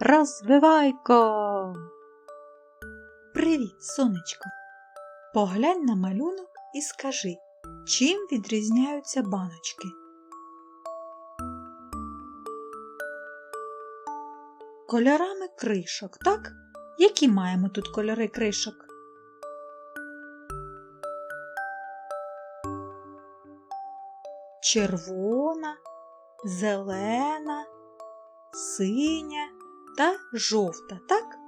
Розвивайко. Привіт, сонечко. Поглянь на малюнок і скажи, чим відрізняються баночки? Кольорами кришок, так? Які маємо тут кольори кришок? Червона, зелена, синя та жовта, так?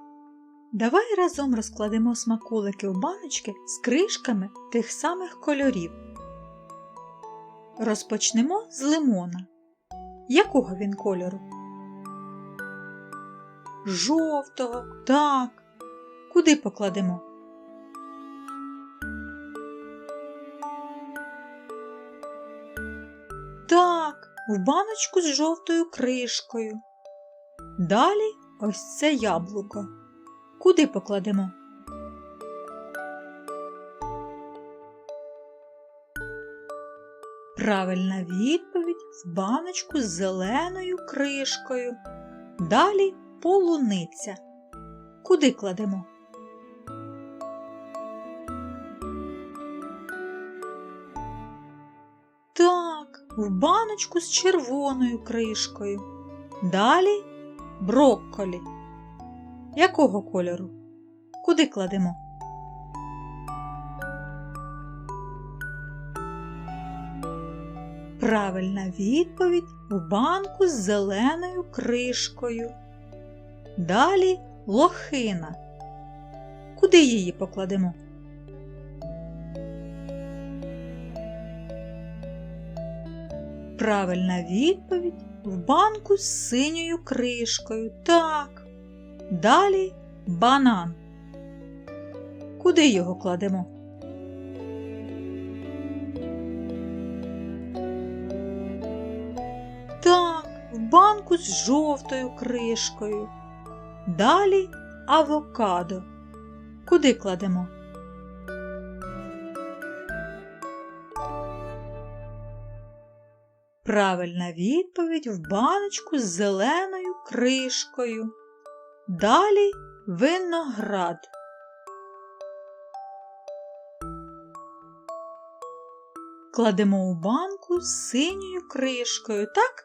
Давай разом розкладемо смаколики в баночки з кришками тих самих кольорів. Розпочнемо з лимона. Якого він кольору? Жовтого, так. Куди покладемо? Так, в баночку з жовтою кришкою. Далі ось це яблуко. Куди покладемо? Правильна відповідь в баночку з зеленою кришкою. Далі полуниця. Куди кладемо? Так, в баночку з червоною кришкою. Далі брокколі. Якого кольору? Куди кладемо? Правильна відповідь в банку з зеленою кришкою. Далі лохина. Куди її покладемо? Правильна відповідь в банку з синьою кришкою. Так. Далі банан. Куди його кладемо? Так, в банку з жовтою кришкою. Далі авокадо. Куди кладемо? Правильна відповідь в баночку з зеленою кришкою. Далі виноград. Кладемо у банку з синьою кришкою, так?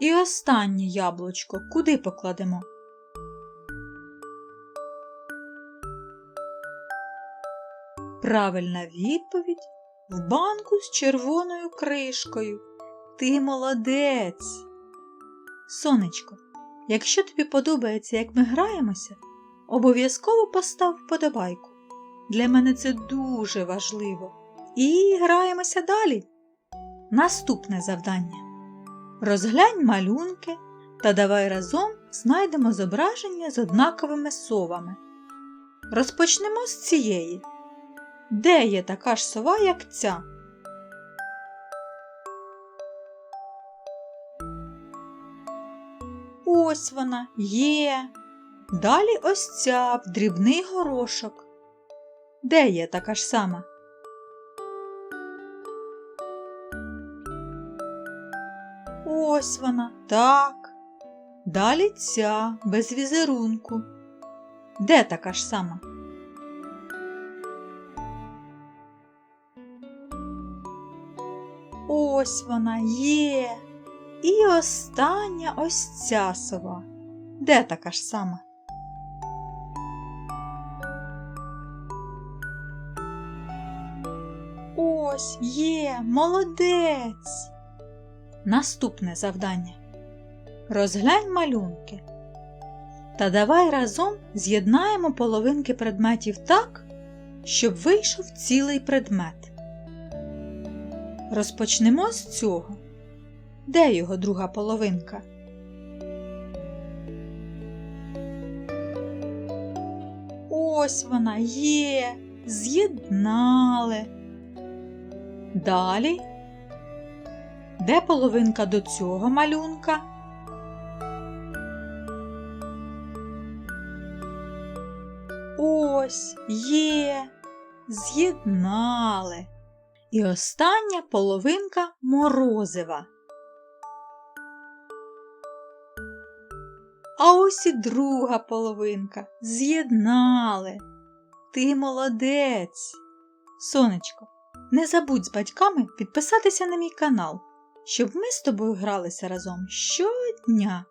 І останнє яблучко куди покладемо? Правильна відповідь в банку з червоною кришкою. Ти молодець. Сонечко, якщо тобі подобається, як ми граємося, обов'язково постав вподобайку. Для мене це дуже важливо. І граємося далі. Наступне завдання. Розглянь малюнки та давай разом знайдемо зображення з однаковими совами. Розпочнемо з цієї. Де є така ж сова, як ця? Ось вона є. Далі ось ця дрібний горошок. Де є така ж сама? Ось вона, так. Далі ця без візерунку. Де така ж сама? Ось вона є. І остання ось ця сова. Де така ж сама? Ось є, молодець. Наступне завдання. Розглянь малюнки. Та давай разом з'єднаємо половинки предметів так, щоб вийшов цілий предмет. Розпочнемо з цього. Де його друга половинка? Ось вона є. З'єднали. Далі. Де половинка до цього малюнка? Ось є. З'єднали. І остання половинка морозива. А ось і друга половинка. З'єднали. Ти молодець. Сонечко, не забудь з батьками підписатися на мій канал, щоб ми з тобою гралися разом щодня.